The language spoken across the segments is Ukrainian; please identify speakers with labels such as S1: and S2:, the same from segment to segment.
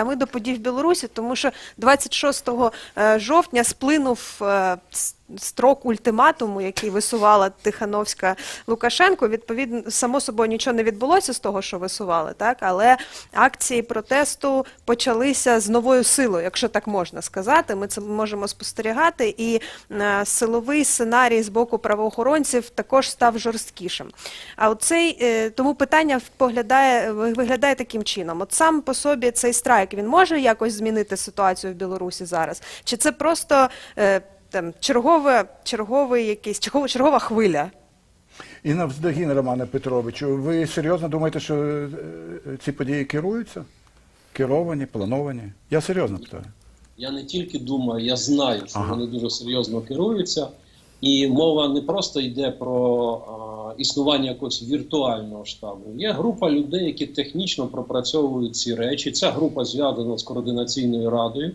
S1: А ми до подій в Білорусі, тому що 26 е, жовтня сплинув е, строк ультиматуму, який висувала Тихановська Лукашенко. Відповідно, само собою нічого не відбулося з того, що висували, так але акції протесту почалися з новою силою, якщо так можна сказати. Ми це можемо спостерігати, і е, силовий сценарій з боку правоохоронців також став жорсткішим. А оцей е, тому питання поглядає виглядає таким чином: от сам по собі цей страйк він може якось змінити ситуацію в Білорусі зараз? Чи це просто е, там чергове, черговий якийсь чергова, чергова хвиля?
S2: І навздогін, Романе Петровичу, ви серйозно думаєте, що е, ці події керуються? Керовані, плановані? Я серйозно питаю.
S3: Я не тільки думаю, я знаю, що
S2: Ага.
S3: вони дуже серйозно керуються, і мова не просто йде про а, існування якогось віртуального штабу. Є група людей, які технічно пропрацьовують ці речі. Ця група зв'язана з координаційною радою.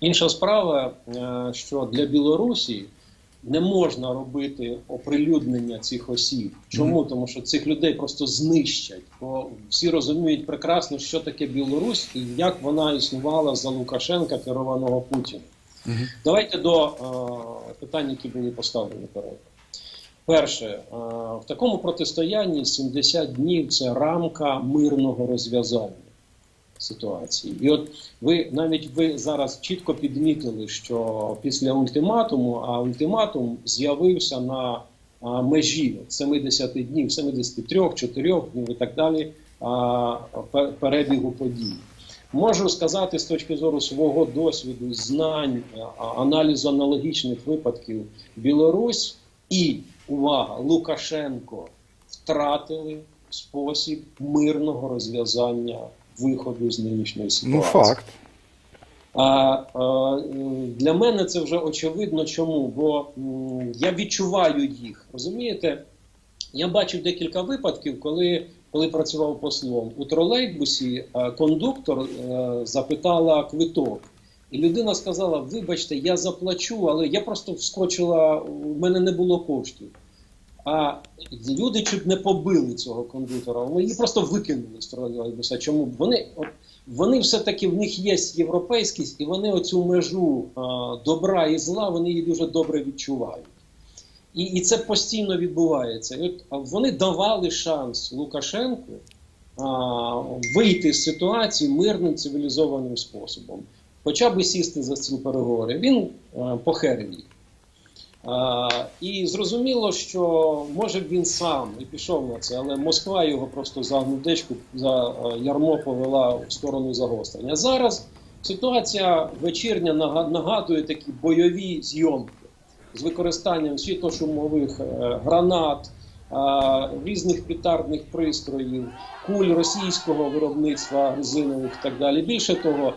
S3: Інша справа, е, що для Білорусі не можна робити оприлюднення цих осіб. Чому? Тому що цих людей просто знищать. Бо всі розуміють прекрасно, що таке Білорусь і як вона існувала за Лукашенка, керованого Путіним. Давайте до е, питань, які були поставлені перед. Перше, е, в такому протистоянні 70 днів це рамка мирного розв'язання ситуації. І от ви навіть ви зараз чітко підмітили, що після ультиматуму, а ультиматум з'явився на межі 70 днів, 73, 4 днів і так далі перебігу подій. Можу сказати з точки зору свого досвіду, знань, аналізу аналогічних випадків, Білорусь і увага, Лукашенко втратили спосіб мирного розв'язання виходу з нинішньої ситуації.
S2: Ну, факт.
S3: А, а, для мене це вже очевидно. Чому? Бо м, я відчуваю їх. Розумієте? Я бачив декілька випадків, коли, коли працював послом у тролейбусі, е, кондуктор е, запитала квиток. І людина сказала: Вибачте, я заплачу, але я просто вскочила, у мене не було коштів. А люди чуть не побили цього кондуктора. Вони її просто викинули з тролейбуса. Чому? б Вони, от, вони все-таки в них є європейськість, і вони оцю межу а, добра і зла вони її дуже добре відчувають. І, і це постійно відбувається. І от вони давали шанс Лукашенку а, вийти з ситуації мирним цивілізованим способом. Хоча б сісти за стіл переговорів. Він а, похерив. А, і зрозуміло, що може б він сам і пішов на це, але Москва його просто за гнудечку, за е, ярмо повела в сторону загострення. Зараз ситуація вечірня нага- нагадує такі бойові зйомки з використанням світлошумових е, гранат, е, різних петардних пристроїв, куль російського виробництва резинових і так далі. Більше того,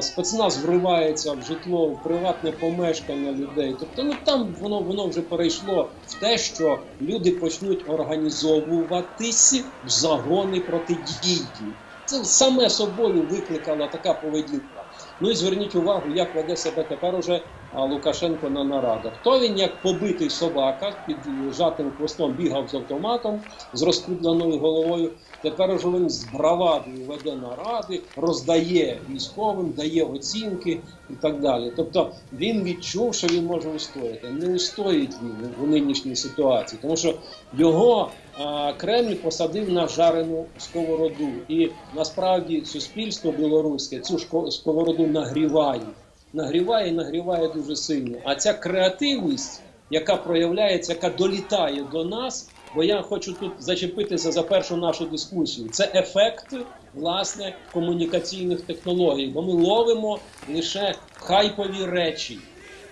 S3: спецназ вривається в житло, в приватне помешкання людей. Тобто, ну там воно воно вже перейшло в те, що люди почнуть організовуватись в загони протидії. Це саме собою викликала така поведінка. Ну і зверніть увагу, як веде себе тепер уже Лукашенко на нарадах. То він як побитий собака під жатим хвостом бігав з автоматом з розкрудленою головою. Тепер уже він з бравадою веде наради, роздає військовим, дає оцінки і так далі. Тобто він відчув, що він може устояти. Не устоїть він у нинішній ситуації, тому що його а, Кремль посадив на жарену сковороду, і насправді суспільство білоруське цю сковороду нагріває. Нагріває і нагріває дуже сильно. А ця креативність, яка проявляється, яка долітає до нас, бо я хочу тут зачепитися за першу нашу дискусію. Це ефект власне комунікаційних технологій, бо ми ловимо лише хайпові речі,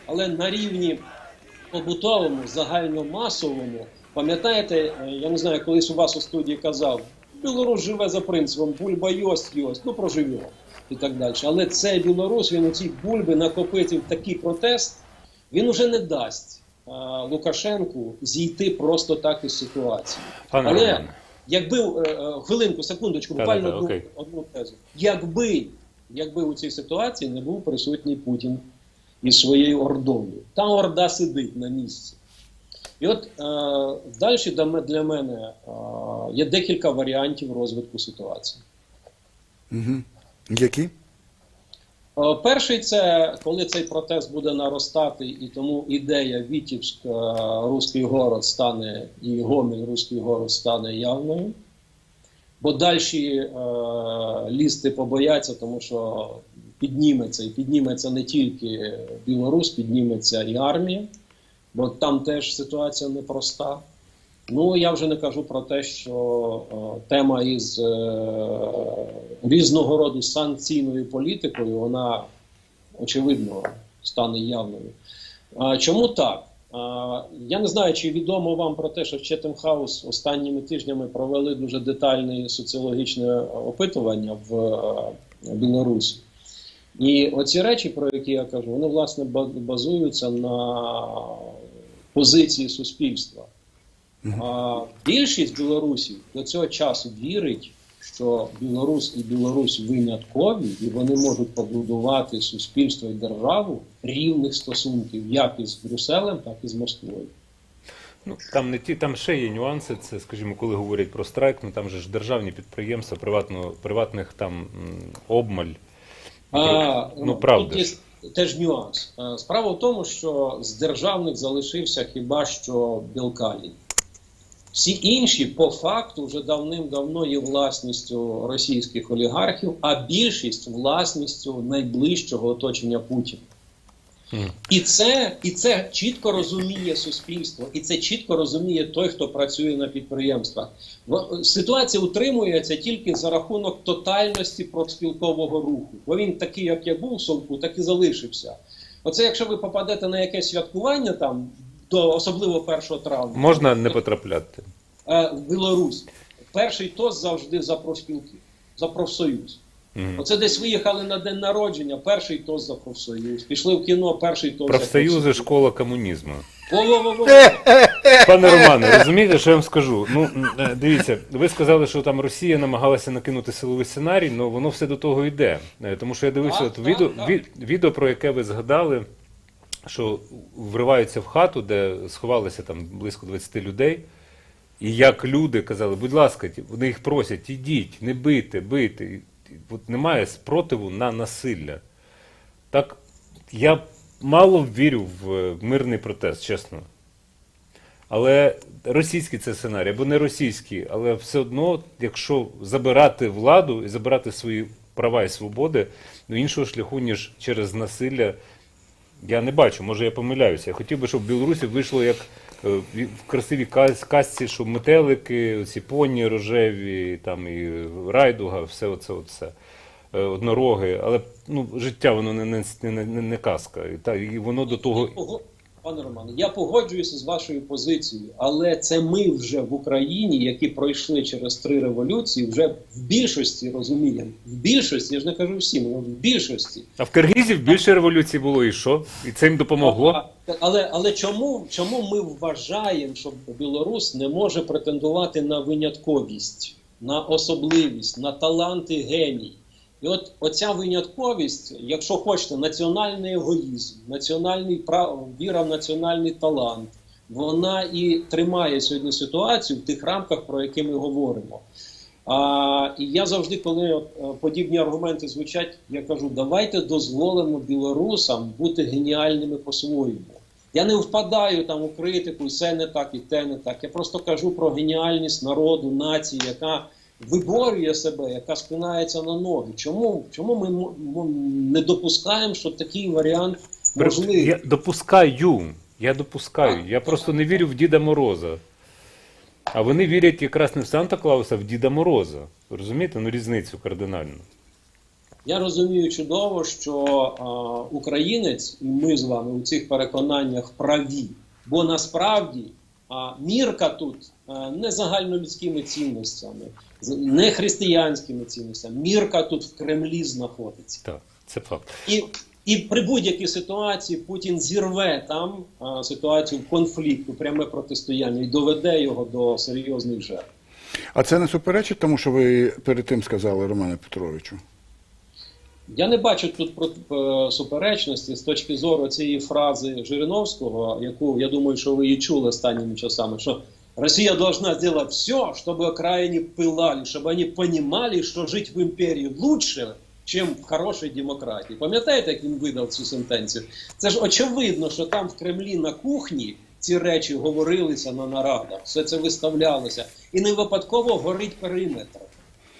S3: але на рівні побутовому, загальномасовому, пам'ятаєте, е, я не знаю, колись у вас у студії казав, Білорусь живе за принципом бульба йость йость, ну проживемо і так далі. Але цей Білорусь, він у цій бульби накопитив такий протест, він уже не дасть е, Лукашенку зійти просто так із ситуації.
S4: Пане
S3: Але
S4: Романе.
S3: якби е, е, хвилинку, секундочку, буквально одну,
S4: окей.
S3: одну тезу. Якби, якби у цій ситуації не був присутній Путін із своєю ордою, та орда сидить на місці. І от е, далі для для мене е, є декілька варіантів розвитку ситуації.
S2: Угу. Які?
S3: Е, Перший це коли цей протест буде наростати, і тому ідея Вітівськ е, Руський город стане і Гомель Руський город стане явною. Бо далі е, лізти побояться, тому що підніметься, і підніметься не тільки Білорусь, підніметься і армія, бо там теж ситуація непроста. Ну я вже не кажу про те, що е, тема із е, різного роду санкційною політикою, вона очевидно стане явною. Чому так? Я не знаю, чи відомо вам про те, що в House останніми тижнями провели дуже детальне соціологічне опитування в е, Білорусі. І оці речі, про які я кажу, вони власне базуються на позиції суспільства. А, більшість білорусів до цього часу вірить, що Білорусь і Білорусь виняткові, і вони можуть побудувати суспільство і державу рівних стосунків як із Брюсселем, так і з Москвою.
S4: Ну, там не ті, там ще є нюанси. Це, скажімо, коли говорять про страйк, ну там же ж державні підприємства, приватно, приватних там обмаль.
S3: А,
S4: ну, правда
S3: Тут є теж нюанс. Справа в тому, що з державних залишився хіба що Білкалін. Всі інші по факту вже давним-давно є власністю російських олігархів, а більшість власністю найближчого оточення Путіна. І це, і це чітко розуміє суспільство, і це чітко розуміє той, хто працює на підприємствах. Ситуація утримується тільки за рахунок тотальності профспілкового руху. Бо він такий, як я був в Совку, так і залишився. Оце якщо ви попадете на якесь святкування там, до особливо 1 травня,
S4: Можна не потрапляти.
S3: е, Білорусь, перший тост завжди за профспілки, за профсоюз.
S4: Мгм.
S3: Оце десь виїхали на день народження, перший тост за профсоюз. Пішли в кіно, перший тост за
S4: Профсоюзи
S3: профсоюз.
S4: школа комунізму.
S3: Во-во-во-во.
S4: Пане Романе, розумієте, що я вам скажу? Ну е, дивіться, ви сказали, що там Росія намагалася накинути силовий сценарій, але воно все до того йде. Е, Тому що я дивився
S3: Так,
S4: от
S3: так,
S4: відео,
S3: так.
S4: ві- відео, про яке ви згадали, що вриваються в хату, де сховалися там близько 20 людей. І як люди казали, будь ласка, вони їх просять, ідіть, не бийте, бийте. От немає спротиву на насилля. Так я мало вірю в е, мирний протест, чесно. Але російський це сценарій, або не російський, але все одно, якщо забирати владу і забирати свої права і свободи, ну іншого шляху, ніж через насилля, я не бачу. Може, я помиляюся. Я хотів би, щоб в Білорусі вийшло як е, в красивій каз- казці, що метелики, ці поні рожеві, там і райдуга, все оце, оце. е, Однороги, але ну, життя воно не, не, не, не казка. І, та, і воно до того.
S3: Пане Романе, я погоджуюся з вашою позицією, але це ми вже в Україні, які пройшли через три революції, вже в більшості розуміємо. В більшості, я ж не кажу всім, але в більшості.
S4: А в Киргизів більше революцій було і що? І це їм допомогло?
S3: Але, але чому, чому ми вважаємо, що Білорусь не може претендувати на винятковість, на особливість, на таланти геній? І от оця винятковість, якщо хочете, національний егоїзм, національний прав, віра в національний талант, вона і тримає сьогодні ситуацію в тих рамках, про які ми говоримо. А, і я завжди, коли е, подібні аргументи звучать, я кажу: давайте дозволимо білорусам бути геніальними по-своєму. Я не впадаю там у критику, і це не так, і те не так. Я просто кажу про геніальність народу, нації, яка виборює себе, яка спинається на ноги. Чому, чому ми не допускаємо, що такий варіант можливий?
S4: Я допускаю. Я допускаю. Я просто не вірю в Діда Мороза. А вони вірять якраз не в Санта Клауса, а в Діда Мороза. Розумієте? Ну різницю кардинальну.
S3: Я розумію чудово, що а, українець і ми з вами у цих переконаннях праві, бо насправді а, мірка тут не загальнолюдськими цінностями, не християнськими цінностями. Мірка тут в Кремлі знаходиться.
S4: Так, це факт.
S3: І, і при будь-якій ситуації Путін зірве там а, ситуацію конфлікту, пряме протистояння і доведе його до серйозних жертв.
S2: А це не суперечить тому, що ви перед тим сказали Романе Петровичу?
S3: Я не бачу тут про- е, суперечності з точки зору цієї фрази Жириновського, яку я думаю, що ви її чули останніми часами, що Росія должна сделать все, чтобы окраїни пылали, чтобы они понимали, что жить в империи лучше, чим в хорошій демократії. Пам'ятаєте, як він видав цю сентенцію? Це ж очевидно, що там в Кремлі на кухні ці речі говорилися на нарадах, все це виставлялося. І не випадково горить периметр.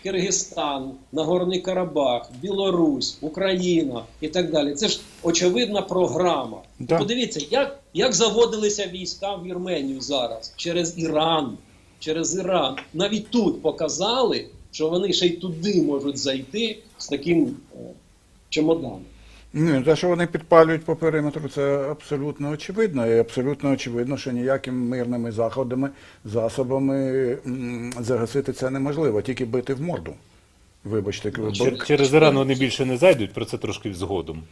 S3: Киргизстан, Нагорний Карабах, Білорусь, Україна і так далі. Це ж очевидна програма.
S2: Да.
S3: Подивіться, як, як заводилися війська в Вірменію зараз через Іран. Через Іран. Навіть тут показали, що вони ще й туди можуть зайти з таким е, чемоданом.
S2: Ні, те, що вони підпалюють по периметру, це абсолютно очевидно. І абсолютно очевидно, що ніякими мирними заходами, засобами загасити це неможливо, тільки бити в морду. Вибачте,
S4: Чер- Через Іран вони більше не зайдуть, про це трошки згодом.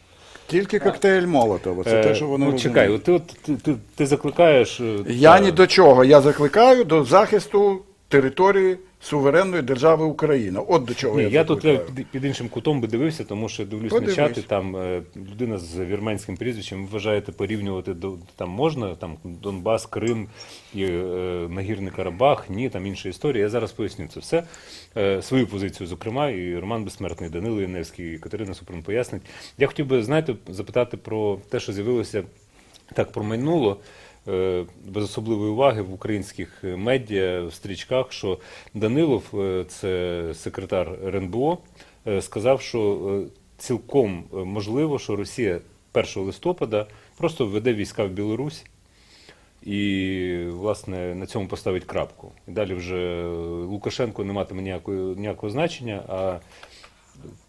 S2: тільки коктейль Молотова. Це
S4: Е,
S2: те, що вони
S4: ну, чекай, от ти, от, ти, ти, ти закликаєш. е,
S2: Я
S4: та-
S2: ні до чого. Я закликаю до захисту території суверенної держави Україна. От до чого
S4: Ні,
S2: я,
S4: я тут
S2: закликаю.
S4: під, під іншим кутом би дивився, тому що дивлюсь
S2: Подивись.
S4: на чати, там е, людина з вірменським прізвищем вважаєте порівнювати до там можна, там Донбас, Крим і е, Нагірний Карабах, ні, там інша історія. Я зараз поясню це все. Е, свою позицію, зокрема, і Роман Безсмертний, Данило Яневський, і Катерина Супрун пояснить. Я хотів би, знаєте, запитати про те, що з'явилося так промайнуло. Е, Без особливої уваги в українських медіа, в стрічках, що Данилов, е, це секретар РНБО, е, сказав, що цілком можливо, що Росія 1 листопада просто введе війська в Білорусь і, власне, на цьому поставить крапку. Далі вже Лукашенко не матиме ніякого, ніякого значення. А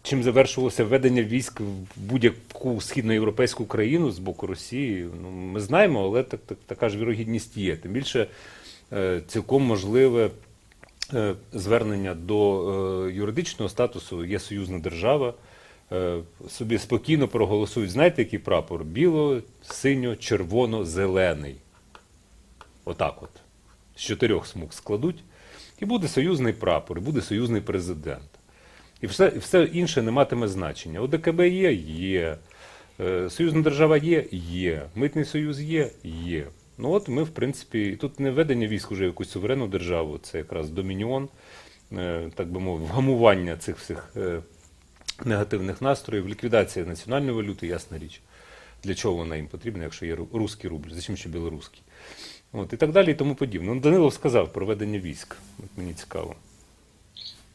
S4: чим завершувалося введення військ в будь-яку східноєвропейську країну з боку Росії, ну, ми знаємо, але так, так, така ж вірогідність є. Тим більше е, цілком можливе е, звернення до е, юридичного статусу є союзна держава. Собі спокійно проголосують. Знаєте, який прапор? Біло, синьо, червоно, зелений. Отак от. З чотирьох смуг складуть. І буде союзний прапор, і буде союзний президент. І все, все інше не матиме значення. ОДКБ є, є. Е, Союзна держава є, є. Митний союз є, є. Ну от ми, в принципі, тут не введення військ уже в якусь суверенну державу, це якраз домініон, е, так би мовити, вгамування цих всіх е, негативних настроїв, ліквідація національної валюти, ясна річ. Для чого вона їм потрібна, якщо є ру- русський рубль, зачем ще білоруський? От, і так далі, і тому подібне. Ну, Данилов сказав про ведення військ. От мені цікаво.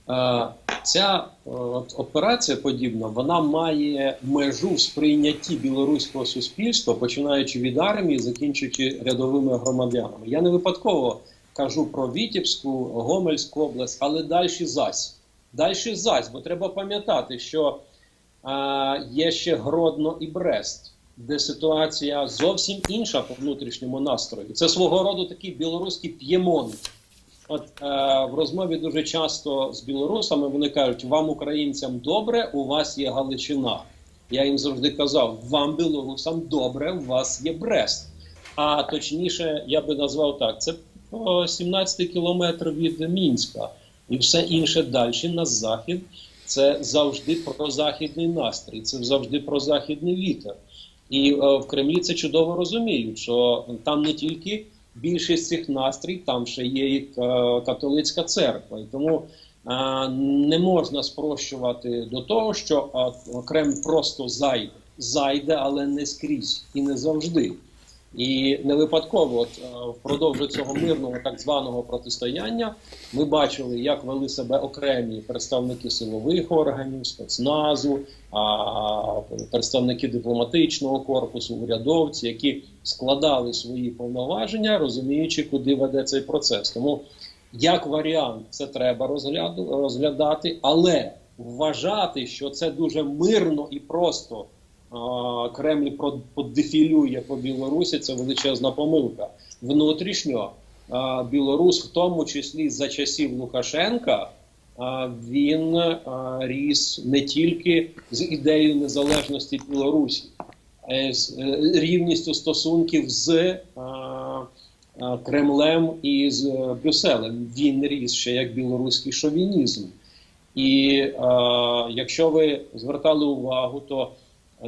S3: Е, Ця е, от, операція подібна, вона має межу в сприйнятті білоруського суспільства, починаючи від армії, закінчуючи рядовими громадянами. Я не випадково кажу про Вітібську, Гомельську область, але далі зась. Далі зась, бо треба пам'ятати, що е, є ще Гродно і Брест, де ситуація зовсім інша по внутрішньому настрою. Це свого роду такий білоруський п'ємонт. От е, в розмові дуже часто з білорусами вони кажуть: вам, українцям, добре, у вас є Галичина. Я їм завжди казав: вам, білорусам, добре, у вас є Брест. А точніше, я би назвав так: це 17 кілометр від Мінська, і все інше далі на захід. Це завжди про західний настрій, це завжди про західний вітер. І е, в Кремлі це чудово розуміють, що там не тільки більшість цих настрій, там ще є і е, католицька церква. І тому е, не можна спрощувати до того, що е, Кремль просто зайде. Зайде, але не скрізь і не завжди. І не випадково, от е, впродовж цього мирного так званого протистояння, ми бачили, як вели себе окремі представники силових органів, спецназу, а, представники дипломатичного корпусу, урядовці, які складали свої повноваження, розуміючи, куди веде цей процес. Тому як варіант, це треба розгляду, розглядати, але вважати, що це дуже мирно і просто Кремль подефілює по Білорусі, це величезна помилка. Внутрішньо Білорус, в тому числі за часів Лукашенка, він ріс не тільки з ідеєю незалежності Білорусі, а й з е, рівністю стосунків з Кремлем і з е, Брюсселем. Він ріс ще як білоруський шовінізм. І якщо ви звертали увагу, то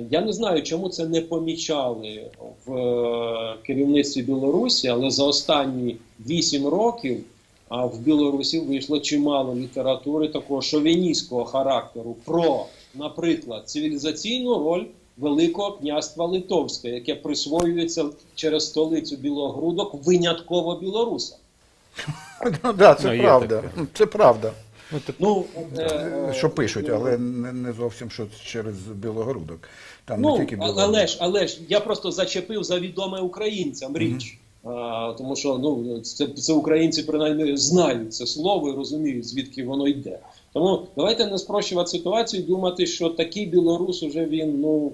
S3: я не знаю, чому це не помічали в е, керівництві Білорусі, але за останні вісім років в Білорусі вийшло чимало літератури такого шовіністського характеру про наприклад, цивілізаційну роль Великого князства Литовська, яке присвоюється через столицю Білогрудок винятково білорусам.
S2: Ну, да, це
S4: Ну,
S2: правда. Це правда.
S4: Ну,
S3: Ну, е, е,
S2: Що пишуть, але не, не зовсім що через Білогородок. Там
S3: Ну,
S2: не тільки Білогородок.
S3: але ж, але ж я просто зачепив за відоме українцям річ. А, тому що ну, це, це українці принаймні знають це слово і розуміють, звідки воно йде. Тому давайте не спрощувати ситуацію і думати, що такий білорус уже він ну,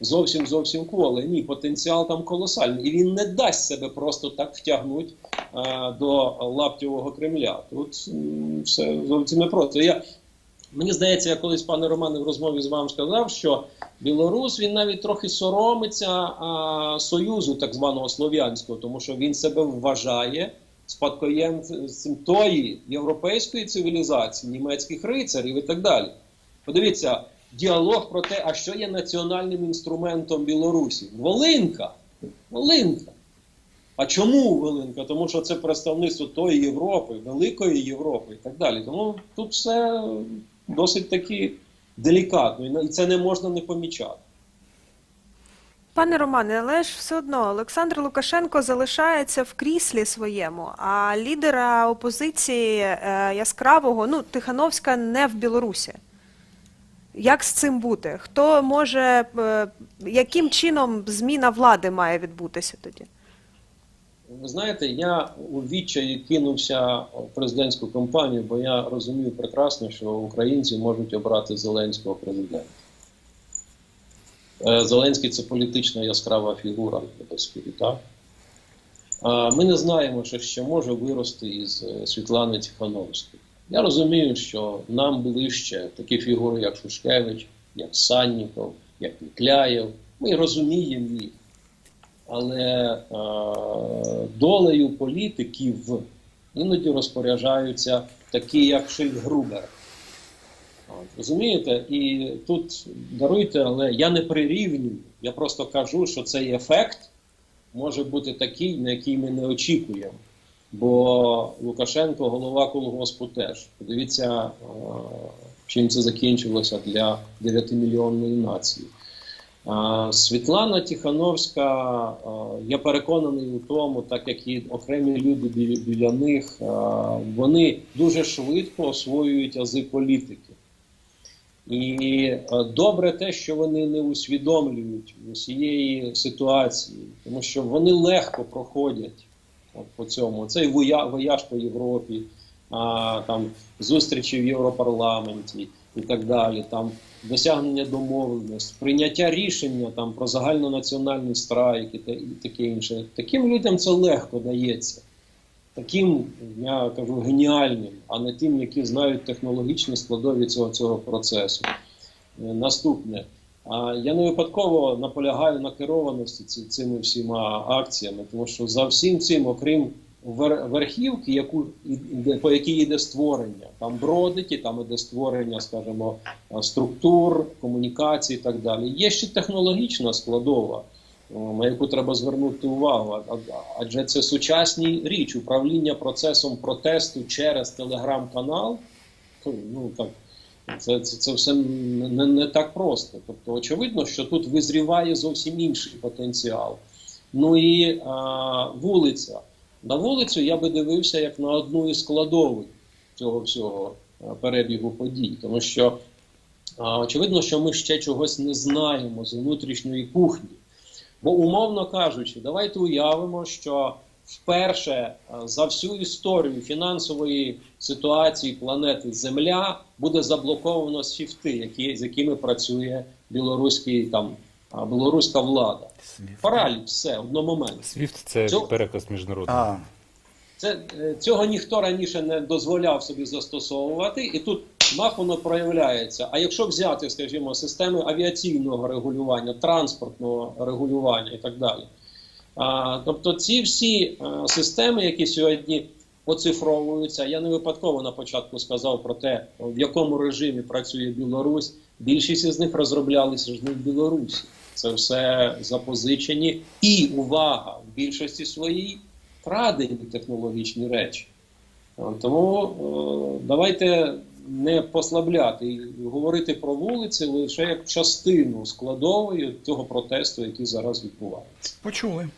S3: зовсім зовсім коле. Ні, потенціал там колосальний. І він не дасть себе просто так втягнути а, до лаптєвого Кремля. Тут все зовсім не просто. Я, Мені здається, я колись, пане Романе, в розмові з вами сказав, що білорус він навіть трохи соромиться а, союзу так званого слов'янського, тому що він себе вважає спадкоємцем тої європейської цивілізації, німецьких рицарів і так далі. Подивіться, діалог про те, а що є національним інструментом Білорусі? Волинка. Волинка. А чому Волинка? Тому що це представництво тої Європи, Великої Європи і так далі. Тому тут все досить таки делікатно, і це не можна не помічати.
S1: Пане Романе, але ж все одно Олександр Лукашенко залишається в кріслі своєму, а лідера опозиції е, яскравого, ну, Тихановська не в Білорусі. Як з цим бути? Хто може, е, яким чином зміна влади має відбутися тоді?
S3: Ви знаєте, я у відчаї кинувся в президентську кампанію, бо я розумію прекрасно, що українці можуть обрати Зеленського президента. Е, Зеленський це політична яскрава фігура так? Ми не знаємо, що ще може вирости із е, Світлани Тихановської. Я розумію, що нам ближче такі фігури, як Шушкевич, як Санніков, як Нікляєв. Ми розуміємо їх. Але е, долею політиків іноді розпоряджаються такі, як Шильгрубер. От, Розумієте? І тут даруйте, але я не прирівнюю. Я просто кажу, що цей ефект може бути такий, на який ми не очікуємо. Бо Лукашенко голова колгоспу теж. Подивіться, е, чим це закінчилося для 9-мільйонної нації. Світлана Тихановська, я переконаний у тому, так як і окремі люди біля, них, вони дуже швидко освоюють ази політики. І добре те, що вони не усвідомлюють усієї ситуації, тому що вони легко проходять по цьому. Цей воя- вояж по Європі, а, там, зустрічі в Європарламенті і так далі. Там, досягнення домовленості, прийняття рішення там про загальнонаціональний страйк і, те, і таке інше. Таким людям це легко дається. Таким, я кажу, геніальним, а не тим, які знають технологічні складові цього, цього процесу. Е, Наступне. Я не випадково наполягаю на керованості цими всіма акціями, тому що за всім цим, окрім вер- верхівки, яку по якій йде створення, там бродить, там іде створення, скажімо, структур, комунікацій і так далі. Є ще технологічна складова, на яку треба звернути увагу. Адже це сучасні річ, управління процесом протесту через телеграм-канал. Ну так. Це, це, це все не, не, так просто. Тобто, очевидно, що тут визріває зовсім інший потенціал. Ну і а, вулиця. На вулицю я би дивився як на одну із складових цього всього перебігу подій. Тому що а, очевидно, що ми ще чогось не знаємо з внутрішньої кухні. Бо, умовно кажучи, давайте уявимо, що вперше за всю історію фінансової ситуації планети Земля буде заблоковано свіфти, які, з якими працює білоруський там білоруська влада. Параліч, все одномоментно.
S4: Свіфт це
S3: Цього-
S4: переказ міжнародний.
S2: А,
S3: Це е, цього ніхто раніше не дозволяв собі застосовувати, і тут мах воно проявляється. А якщо взяти, скажімо, системи авіаційного регулювання, транспортного регулювання і так далі. Тобто ці всі а, системи, які сьогодні оцифровуються, я не випадково на початку сказав про те, в якому режимі працює Білорусь. Більшість із них розроблялися ж не в Білорусі. Це все запозичені і увага в більшості своїй крадені технологічні речі. Е, Тому е, давайте не послабляти і говорити про вулиці лише як частину складової того протесту, який зараз відбувається.
S2: Почули.